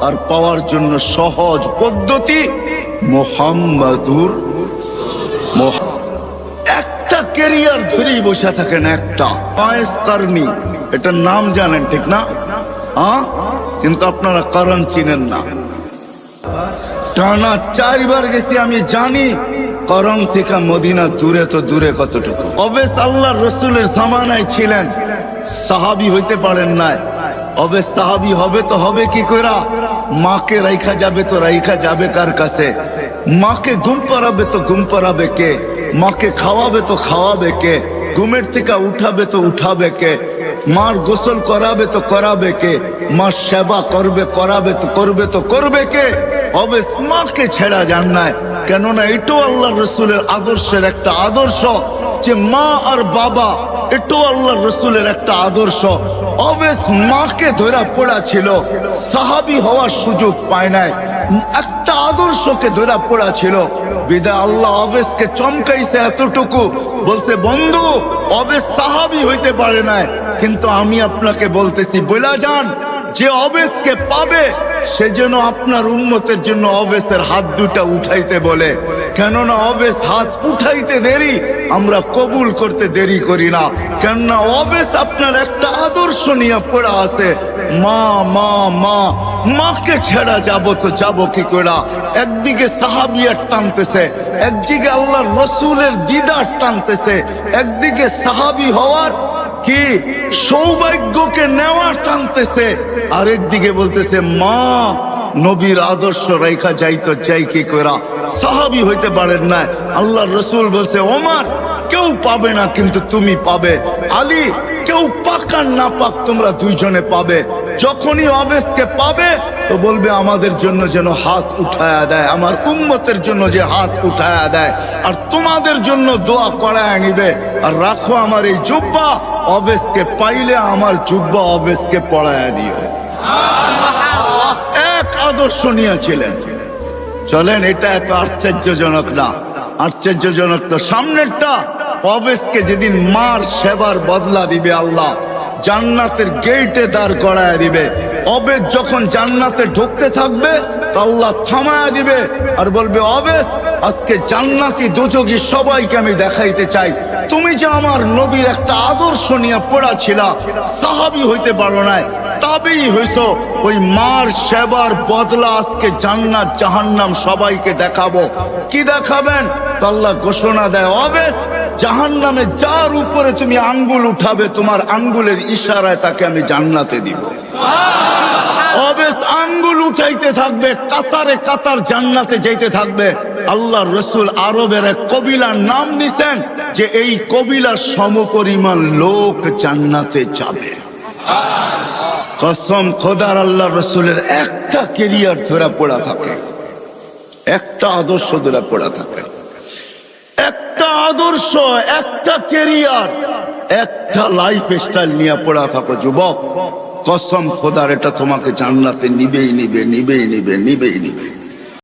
আর পাওয়ার জন্য সহজ পদ্ধতি মোহাম্মদুর মোহ- একটা কেরিয়ার ধরেই বসে থাকেন একটা। পয়েস কারণী। এটার নাম জানেন, ঠিক না? হ্যাঁ কিন্তু আপনারা কারণ চিনেন না। টানা চারবার গেছি, আমি জানি করম থেকে মদিনা দূরে তো দূরে কতটুকু। অবেস আল্লাহ রসুলের জামানায় ছিলেন। সাহাবি হইতে পারেন নাই। অবেশ সাহাবি হবে তো হবে কি করা মাকে রাইখা যাবে তো রাইখা যাবে কার কাছে? মাকে ঘুম পাড়াবে তো ঘুম পাড়াবে কে? মাকে খাওয়াবে তো খাওয়াবে কে? ঘুমের থেকে উঠাবে তো উঠাবে কে? মার গোসল করাবে তো করাবে কে? মার সেবা করবে, করাবে তো করবে তো করবে কে? হবে মাকে ছেড়া যান নাই। কেননা এটাও আল্লাহ রসুলের আদর্শের একটা আদর্শ যে মা আর বাবা এটাও আল্লাহ রসুলের একটা আদর্শ। অবেশ মাকে ধরা পড়া ছিল, সাহাবি হওয়ার সুযোগ পায় নাই। একটা আদর্শকে ধরা পড়া ছিল বিদায় আল্লাহ অবেশকে চমকাইছে এতটুকু। বলছে, বন্ধু, অবেশ সাহাবি হইতে পারে নাই, কিন্তু আমি আপনাকে বলতেছি বলা যান। যে অবেসকে পাবে, সে যেন আপনার উন্মতের জন্য অবেসের হাত দুটা উঠাইতে বলে। কেননা অবেস হাত উঠাইতে দেরি, আমরা কবুল করতে দেরি করি না। কেননা অবেস আপনার একটা আদর্শ নিয়ে পড়া আছে। মা মা মা, মাকে ছেড়া যাব তো যাব কি করে? একদিকে সাহাবিয়ার টানতেছে, একদিকে আল্লাহ রসুলের দিদার টানতেছে, একদিকে সাহাবি হওয়ার কি সৌভাগ্যকে নেওয়া টানতেছে। আরেক দিকে বলতেছে, মা, নবীর আদর্শ রেখা যাইতো যাই কি করা সাহাবি হইতে পারেন না আল্লাহ রসুল বলছে, ওমার, কেউ পাবে না কিন্তু তুমি পাবে। আলী, কেউ পাক আর না পাক তোমরা দুইজনে পাবে। যখনই অবেশকে পাবে, তো বলবে, আমাদের জন্য যেন হাত উঠায়া দেয়। আমার উম্মতের জন্য যে হাত উঠায়া দেয়। আর তোমাদের জন্য দোয়া করায় নিবে। আর রাখো আমার এই জুব্বা অবেশকে পাইলে আমার জুব্বা অবেশকে পড়ায়া দিও। এক আদর্শ নিয়েছিলেন। চলেন এটা এত আশ্চর্যজনক না। আশ্চর্যজনক তো সামনেরটা। অবেশকে যেদিন মার সেবার বদলা দিবে আল্লাহ জান্নাতের গেটে দাঁড় করায় দিবে। অবেশ যখন জান্নাতে ঢুকতে থাকবে তাল্লা আল্লাহ থামায়া দিবে আর বলবে, অবেশ, আজকে জান্নাতি দুযোগী সবাইকে আমি দেখাইতে চাই। তুমি যে আমার নবীর একটা আদর্শ নিয়ে পড়া ছিল সাহাবি হইতে পারো না তাবেই হইছ ওই মার সেবার বদলা আজকে জান্নাত, জাহান্নাম সবাইকে দেখাবো। কি দেখাবেন? আল্লাহ ঘোষণা দেয়, অবেশ, জাহান্নামে যার উপরে তুমি আঙ্গুল উঠাবে, তোমার আঙ্গুলের ইশারায় তাকে আমি জান্নাতে দিব। অবেশ, আঙ্গুল উঠাইতে থাকবে, কাতারে কাতার জান্নাতে যাইতে থাকবে। আল্লাহ রসুল আরবের এক কবিলার নাম নিছেন যে এই কবিলার সমপরিমাণ লোক জান্নাতে যাবে। কসম খোদার আল্লাহ রসুলের একটা কেরিয়ার ধরা পড়া থাকে। একটা আদর্শ ধরা পড়া থাকে। একটা আদর্শ, একটা কেরিয়ার, একটা লাইফ স্টাইল নিয়ে পড়া থাকো, যুবক। কসম খোদার, এটা তোমাকে জান্নাতে নিবেই নিবে নিবেই নিবে নিবেই নিবে।